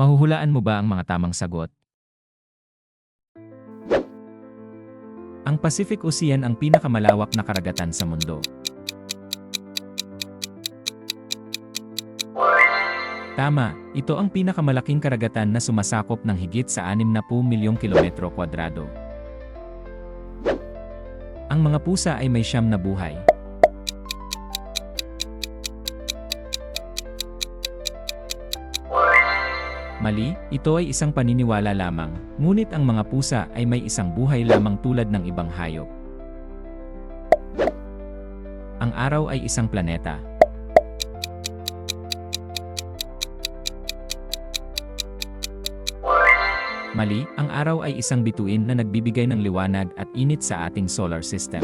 Mahuhulaan mo ba ang mga tamang sagot? Ang Pacific Ocean ang pinakamalawak na karagatan sa mundo. Tama, ito ang pinakamalaking karagatan na sumasakop ng higit sa 60 milyong kilometro kwadrado. Ang mga pusa ay may siyam na buhay. Mali, ito ay isang paniniwala lamang, ngunit ang mga pusa ay may isang buhay lamang tulad ng ibang hayop. Ang araw ay isang planeta. Mali, ang araw ay isang bituin na nagbibigay ng liwanag at init sa ating solar system.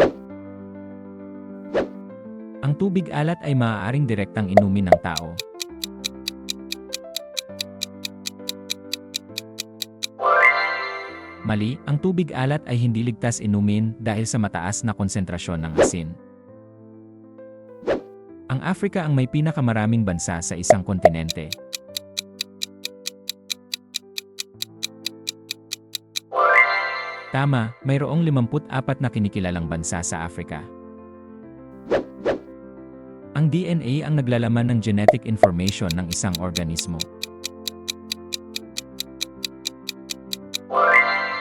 Ang tubig alat ay maaaring direktang inumin ng tao. Mali, ang tubig alat ay hindi ligtas inumin dahil sa mataas na konsentrasyon ng asin. Ang Africa ang may pinakamaraming bansa sa isang kontinente. Tama, mayroong 54 na kinikilalang bansa sa Africa. Ang DNA ang naglalaman ng genetic information ng isang organismo.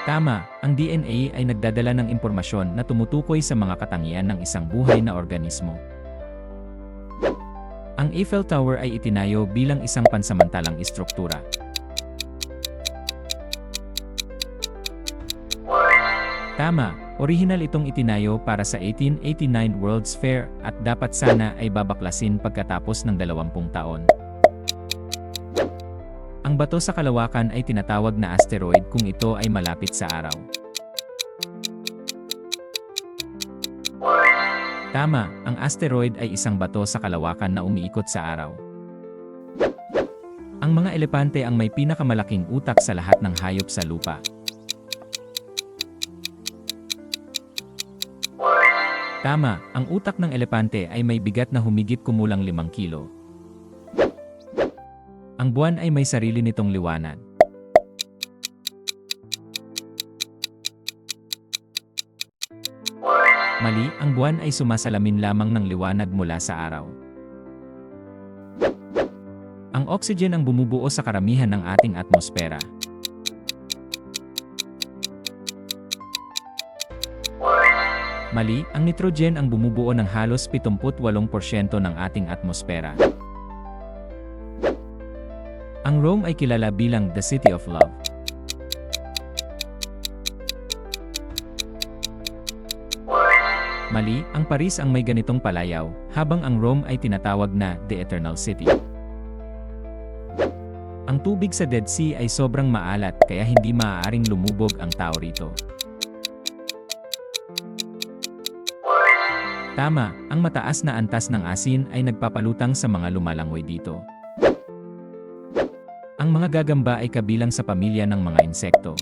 Tama, ang DNA ay nagdadala ng impormasyon na tumutukoy sa mga katangian ng isang buhay na organismo. Ang Eiffel Tower ay itinayo bilang isang pansamantalang istruktura. Tama, orihinal itong itinayo para sa 1889 World's Fair at dapat sana ay babaklasin pagkatapos ng 20 taon. Ang bato sa kalawakan ay tinatawag na asteroid kung ito ay malapit sa araw. Tama, ang asteroid ay isang bato sa kalawakan na umiikot sa araw. Ang mga elepante ang may pinakamalaking utak sa lahat ng hayop sa lupa. Tama, ang utak ng elepante ay may bigat na humigit kumulang 5 kilo. Ang buwan ay may sarili nitong liwanag. Mali, ang buwan ay sumasalamin lamang ng liwanag mula sa araw. Ang oxygen ang bumubuo sa karamihan ng ating atmosfera. Mali, ang nitrogen ang bumubuo ng halos 78% ng ating atmosfera. Ang Rome ay kilala bilang the City of Love. Mali, ang Paris ang may ganitong palayaw, habang ang Rome ay tinatawag na the Eternal City. Ang tubig sa Dead Sea ay sobrang maalat kaya hindi maaaring lumubog ang tao rito. Tama, ang mataas na antas ng asin ay nagpapalutang sa mga lumalangoy dito. Ang mga gagamba ay kabilang sa pamilya ng mga insekto.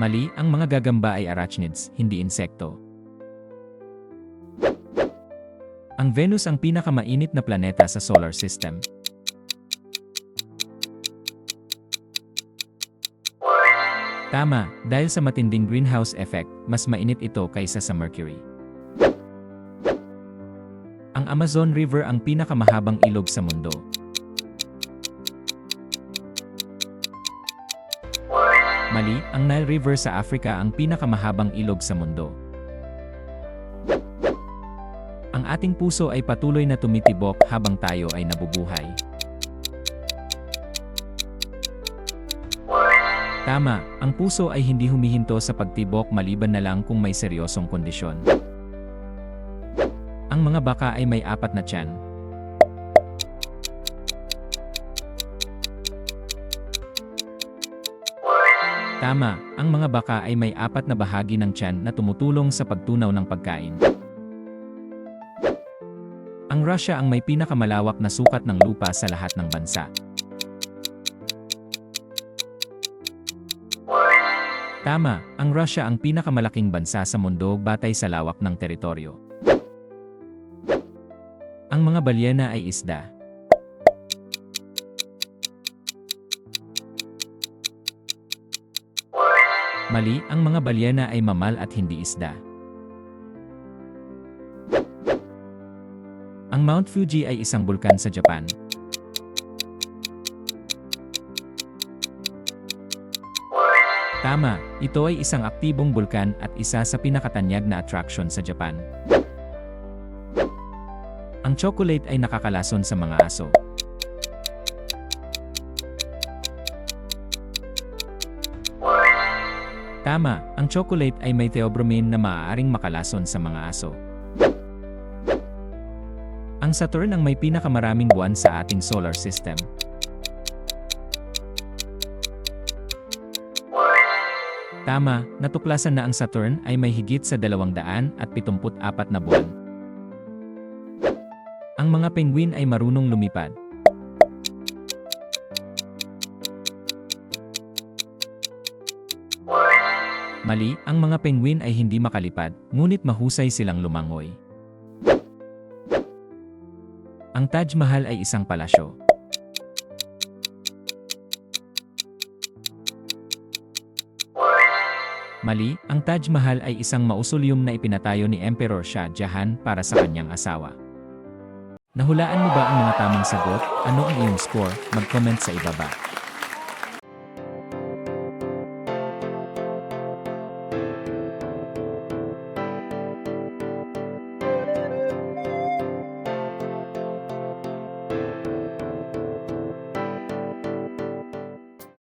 Mali, ang mga gagamba ay arachnids, hindi insekto. Ang Venus ang pinakamainit na planeta sa solar system. Tama, dahil sa matinding greenhouse effect, mas mainit ito kaysa sa Mercury. Amazon River ang pinakamahabang ilog sa mundo. Mali, ang Nile River sa Africa ang pinakamahabang ilog sa mundo. Ang ating puso ay patuloy na tumitibok habang tayo ay nabubuhay. Tama, ang puso ay hindi humihinto sa pagtibok maliban na lang kung may seryosong kondisyon. Ang mga baka ay may apat na tiyan. Tama, ang mga baka ay may apat na bahagi ng tiyan na tumutulong sa pagtunaw ng pagkain. Ang Russia ang may pinakamalawak na sukat ng lupa sa lahat ng bansa. Tama, ang Russia ang pinakamalaking bansa sa mundo batay sa lawak ng teritoryo. Ang mga balyena ay isda. Mali, ang mga balyena ay mamal at hindi isda. Ang Mount Fuji ay isang bulkan sa Japan. Tama, ito ay isang aktibong bulkan at isa sa pinakatanyag na attraction sa Japan. Ang chocolate ay nakakalason sa mga aso. Tama, ang chocolate ay may theobromine na maaaring makalason sa mga aso. Ang Saturn ang may pinakamaraming buwan sa ating solar system. Tama, natuklasan na ang Saturn ay may higit sa 274 na buwan. Ang mga penguin ay marunong lumipad. Mali, ang mga penguin ay hindi makalipad, ngunit mahusay silang lumangoy. Ang Taj Mahal ay isang palasyo. Mali, ang Taj Mahal ay isang mausoleum na ipinatayo ni Emperor Shah Jahan para sa kanyang asawa. Nahulaan mo ba ang mga tamang sagot? Ano ang iyong score? Mag-comment sa ibaba.